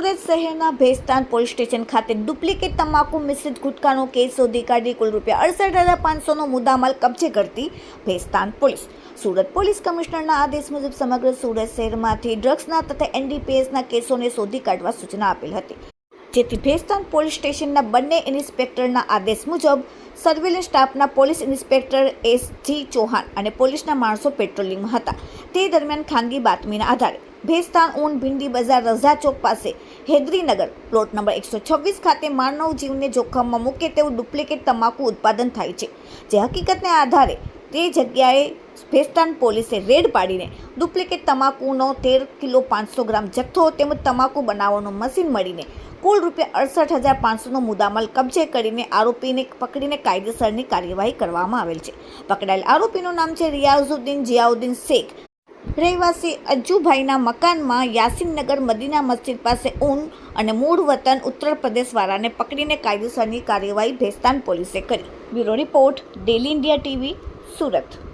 સુરત શહેરના Bhestan police station ખાતે duplicate તમાકુ, મિશ્રિત ગુટકાનો કેસ શોધી કાઢી કુલ રૂપિયા અડસઠ હજાર પાંચસોનો મુદ્દામાલ કબજે કરતી ભેસ્તાન પોલીસ. સુરત પોલીસ કમિશનરના આદેશ મુજબ સમગ્ર સુરત શહેરમાંથી ડ્રગ્સના તથા એનડીપીએસના કેસોને શોધી કાઢવા સૂચના આપેલ હતી. જેથી ભેસ્તાન પોલીસ સ્ટેશનના બંને ઇન્સ્પેક્ટરના આદેશ મુજબ સર્વેલન્સ સ્ટાફના police inspector S G Chauhan અને પોલીસના માણસો પેટ્રોલિંગમાં હતા. તે દરમિયાન ખાનગી બાતમીના આધારે ભેસ્તાન ઊન ભીંડી બજાર રઝા ચોક પાસે હેદરીનગર પ્લોટ નંબર એકસો છવ્વીસ ખાતે માનવ જીવને જોખમમાં મૂકે તેવું ડુપ્લિકેટ તમાકુ ઉત્પાદન થાય છે. જે હકીકતને આધારે તે જગ્યાએ ભેસ્તાન પોલીસે રેડ પાડીને ડુપ્લિકેટ તમાકુનો તેર કિલો પાંચસો ગ્રામ જથ્થો તેમજ તમાકુ બનાવવાનું મશીન મળીને કુલ રૂપિયા અડસઠ હજાર પાંચસોનો મુદ્દામાલ કબજે કરીને આરોપીને પકડીને કાયદેસરની કાર્યવાહી કરવામાં આવેલ છે. પકડાયેલ આરોપીનું નામ છે રિયાઝુદ્દીન જિયાઉદ્દીન શેખ. રહેવાસી અજ્જુભાઈના મકાનમાં યાસીનનગર મદીના મસ્જિદ પાસે ઊન અને મૂળ વતન ઉત્તર પ્રદેશવાળાને પકડીને કાયદેસરની કાર્યવાહી ભેસ્તાન પોલીસે કરી. Bureau report, daily India TV, Surat.